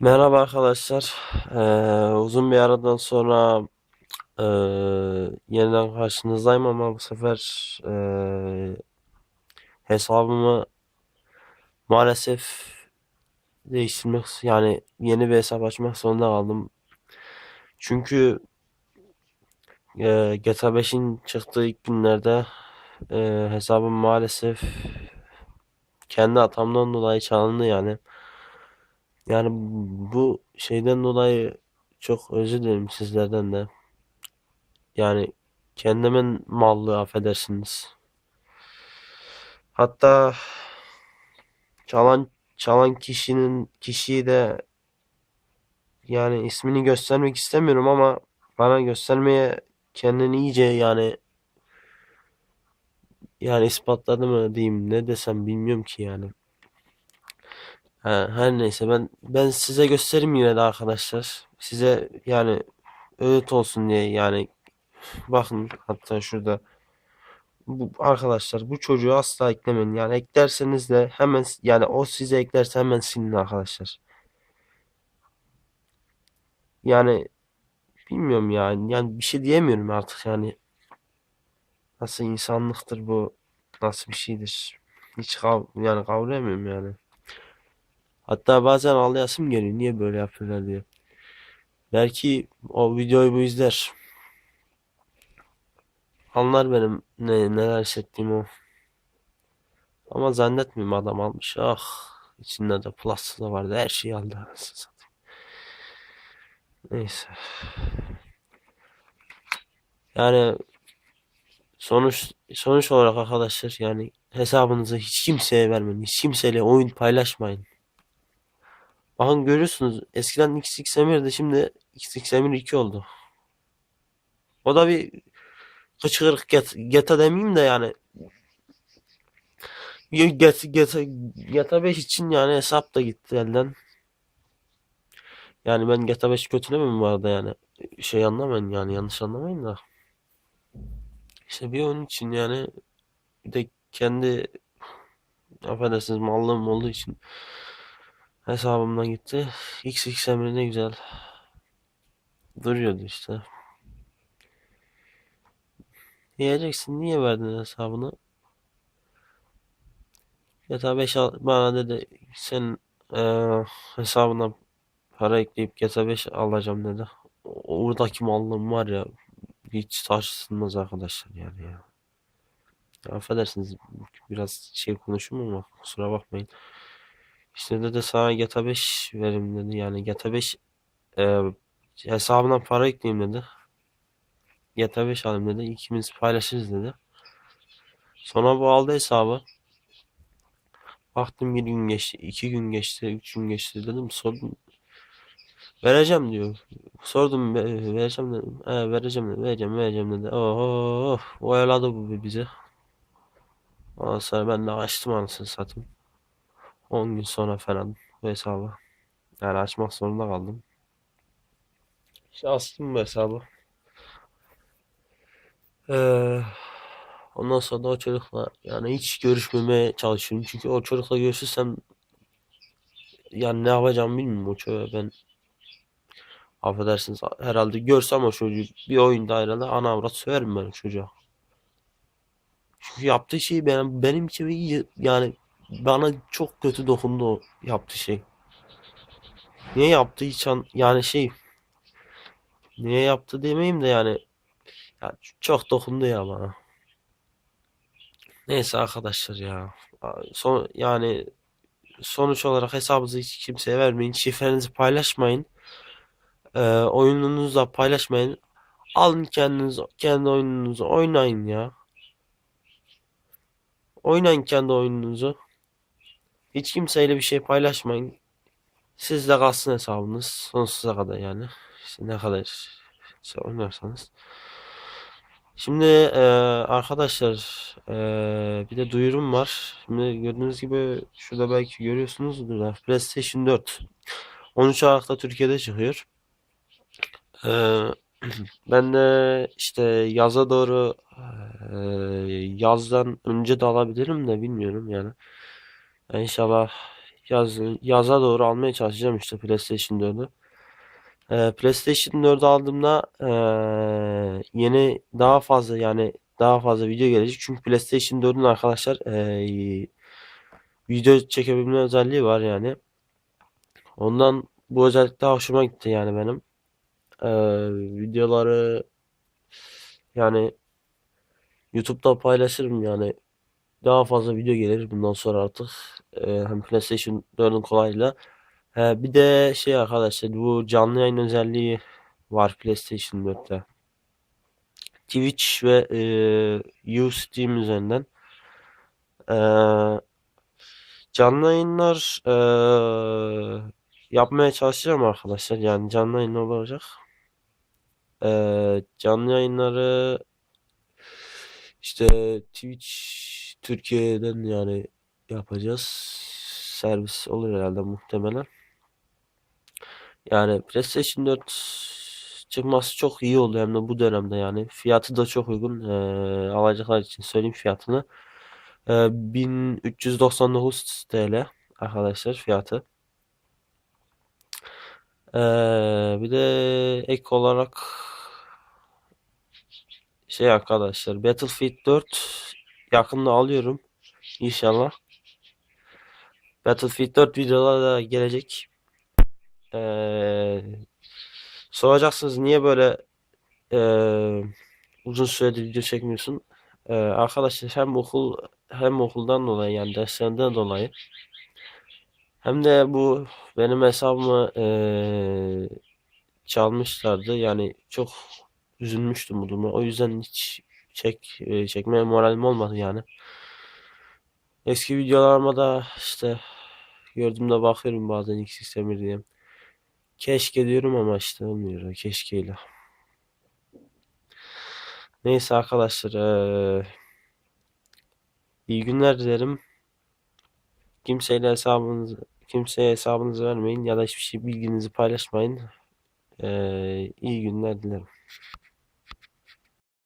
Merhaba arkadaşlar. Ee, uzun bir aradan sonra ee, yeniden karşınızdayım ama bu sefer ee, hesabımı maalesef değiştirmek yani yeni bir hesap açmak zorunda kaldım. Çünkü ee, GTA 5'in çıktığı ilk günlerde ee, hesabım maalesef kendi hatamdan dolayı çalındı yani. Yani bu şeyden dolayı çok özür dilerim sizlerden de. Yani kendimin mallığı affedersiniz. Hatta çalan çalan kişinin kişiyi de yani ismini göstermek istemiyorum ama bana göstermeye kendini iyice yani yani ispatladı mı diyeyim ne desem bilmiyorum ki yani. Ha, her neyse ben ben size göstereyim yine de arkadaşlar. Size yani öğüt olsun diye yani bakın hatta şurada bu arkadaşlar bu çocuğu asla eklemeyin. Yani eklerseniz de hemen yani o size eklerse hemen silin arkadaşlar. Yani bilmiyorum yani yani bir şey diyemiyorum artık yani nasıl insanlıktır bu nasıl bir şeydir. Hiç kav yani kavrayamıyorum yani. Hatta bazen ağlayasım geliyor niye böyle yapıyorlar diye. Belki o videoyu bu izler. Anlar benim ne neler hissettiğimi o. Ama zannetmiyorum adam almış. Ah içinde de plus da vardı her şeyi aldı. Neyse. Yani sonuç sonuç olarak arkadaşlar yani hesabınızı hiç kimseye vermeyin. Hiç kimseyle oyun paylaşmayın. Bakın görüyorsunuz eskiden XX1'di şimdi XX1 2 oldu. O da bir kıçkırık get, geta demeyeyim de yani get, geta, GTA 5 için yani hesap da gitti elden. Yani ben GTA 5 kötülemiyorum bu arada yani. Şey anlamayın yani yanlış anlamayın da. İşte bir oyun için yani bir de kendi affedersiniz mallığım olduğu için hesabımdan gitti. XX emri ne güzel duruyordu işte. Diyeceksin niye verdin hesabını? GTA 5 al, bana dedi sen eee hesabına para ekleyip GTA 5 alacağım dedi. Oradaki mallığım var ya hiç tartışılmaz arkadaşlar yani ya. Ya affedersiniz biraz şey konuşuyorum ama kusura bakmayın. İşte dedi sana GTA 5 verim dedi. Yani GTA 5 e, hesabından para ekleyeyim dedi. GTA 5 alayım dedi. İkimiz paylaşırız dedi. Sonra bu aldı hesabı. Baktım bir gün geçti, iki gün geçti, üç gün geçti dedim. Sordum. Vereceğim diyor. Sordum "Ve- vereceğim dedim. E, vereceğim dedi. Vereceğim vereceğim dedi. Oh, oyaladı bu bizi. Ondan sonra ben de açtım anasını satayım. 10 gün sonra falan hesabı. Yani açmak zorunda kaldım. İşte açtım bu hesabı. Ee, ondan sonra da o çocukla yani hiç görüşmemeye çalışıyorum. Çünkü o çocukla görüşürsem yani ne yapacağımı bilmiyorum o çocuğa ben affedersiniz herhalde görsem o çocuğu bir oyunda herhalde ana avrat söverim ben o çocuğa. Çünkü yaptığı şey benim, benim için iyi yani bana çok kötü dokundu o yaptığı şey. Niye yaptı hiç an, yani şey niye yaptı demeyeyim de yani ya çok dokundu ya bana. Neyse arkadaşlar ya. Son, yani sonuç olarak hesabınızı hiç kimseye vermeyin. Şifrenizi paylaşmayın. Ee, oyununuzu da paylaşmayın. Alın kendiniz kendi oyununuzu oynayın ya. Oynayın kendi oyununuzu. Hiç kimseyle bir şey paylaşmayın. Sizde kalsın hesabınız sonsuza kadar yani. İşte ne kadar şey oynarsanız. Şimdi e, arkadaşlar e, bir de duyurum var. Şimdi gördüğünüz gibi şurada belki görüyorsunuzdur PlayStation 4 13 Aralık'ta Türkiye'de çıkıyor. E, ben de işte yaza doğru e, yazdan önce de alabilirim de bilmiyorum yani. İnşallah yaz, yaza doğru almaya çalışacağım işte PlayStation 4'ü. Ee, PlayStation 4'ü aldığımda ee, yeni daha fazla yani daha fazla video gelecek. Çünkü PlayStation 4'ün arkadaşlar ee, video çekebilme özelliği var yani. Ondan bu özellik daha hoşuma gitti yani benim. Ee, videoları yani YouTube'da paylaşırım yani. Daha fazla video gelir bundan sonra artık. Ee, hem PlayStation 4'ün kolaylığıyla. Ee, bir de şey arkadaşlar bu canlı yayın özelliği var PlayStation 4'te. Twitch ve e, Ustream üzerinden e, canlı yayınlar e, yapmaya çalışacağım arkadaşlar. Yani canlı yayın olacak. E, canlı yayınları işte Twitch Türkiye'den yani yapacağız. Servis olur herhalde muhtemelen. Yani PlayStation 4 çıkması çok iyi oldu hem de bu dönemde yani. Fiyatı da çok uygun. Ee, alacaklar için söyleyeyim fiyatını. Ee, 1399 TL arkadaşlar fiyatı. Ee, bir de ek olarak şey arkadaşlar Battlefield 4 yakında alıyorum inşallah. Battlefield 4 videoları da gelecek. Ee, soracaksınız niye böyle ee, uzun süredir video çekmiyorsun? Ee, arkadaşlar hem okul hem okuldan dolayı yani derslerden dolayı hem de bu benim hesabımı ee, çalmışlardı. Yani çok üzülmüştüm bu duruma. O yüzden hiç çek e, çekmeye moralim olmadı yani. Eski videolarıma da işte gördüğümde bakıyorum bazen XXMir diye. Keşke diyorum ama işte olmuyor keşkeyle. Neyse arkadaşlar eee, iyi günler dilerim. Kimseyle hesabınızı kimseye hesabınızı vermeyin ya da hiçbir şey bilginizi paylaşmayın. Eee iyi günler dilerim.